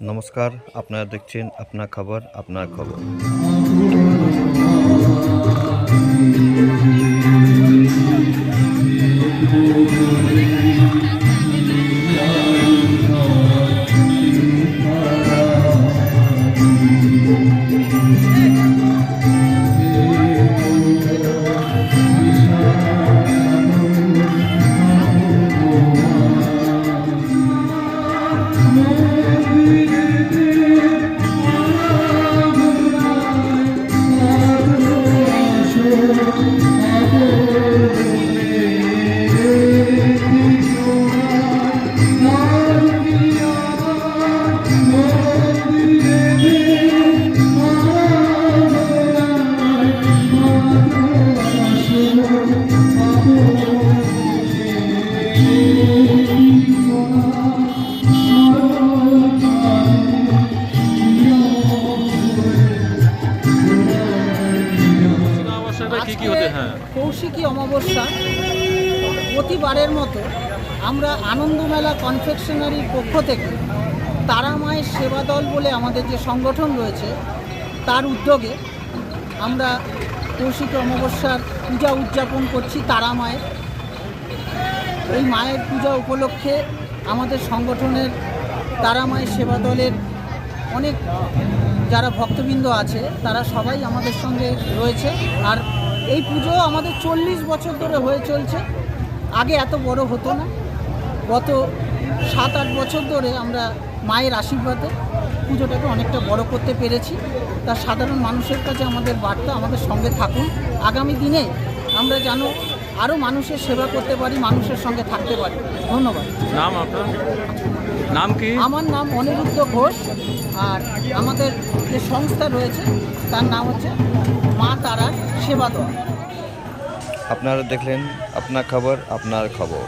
নমস্কার আপনারা দেখছেন আপনার খবর আপনার খবর। হ্যাঁ। কৌশিকী অমাবস্যা প্রতিবারের মতো আমরা আনন্দমেলা কনফেকশনারির পক্ষ থেকে তারা মায়ের সেবা দল বলে আমাদের যে সংগঠন রয়েছে, তার উদ্যোগে আমরা কৌশিকী অমাবস্যার পূজা উদযাপন করছি তারা মায়ের এই মায়ের পূজা উপলক্ষে আমাদের সংগঠনের তারা মায়ের সেবা দলের অনেক যারা ভক্তবৃন্দ আছে, তারা সবাই আমাদের সঙ্গে রয়েছে। আর এই পুজো আমাদের চল্লিশ বছর ধরে হয়ে চলছে। আগে এত বড় হতো না। গত সাত আট বছর ধরে আমরা মায়ের আশীর্বাদে পুজোটাকে অনেকটা বড় করতে পেরেছি। তা সাধারণ মানুষের কাছে আমাদের বার্তা, আমাদের সঙ্গে থাকুন। আগামী দিনে আমরা যেন আরও মানুষের সেবা করতে পারি মানুষের সঙ্গে থাকতে পারি। ধন্যবাদ। নাম আপনার? নাম কি? আমার নাম অনিরুদ্ধ ঘোষ আর আমাদের যে সংস্থা রয়েছে তার নাম হচ্ছে মা তারা সেবা দল। আপনারা দেখলেন আপনার খবর আপনার খবর।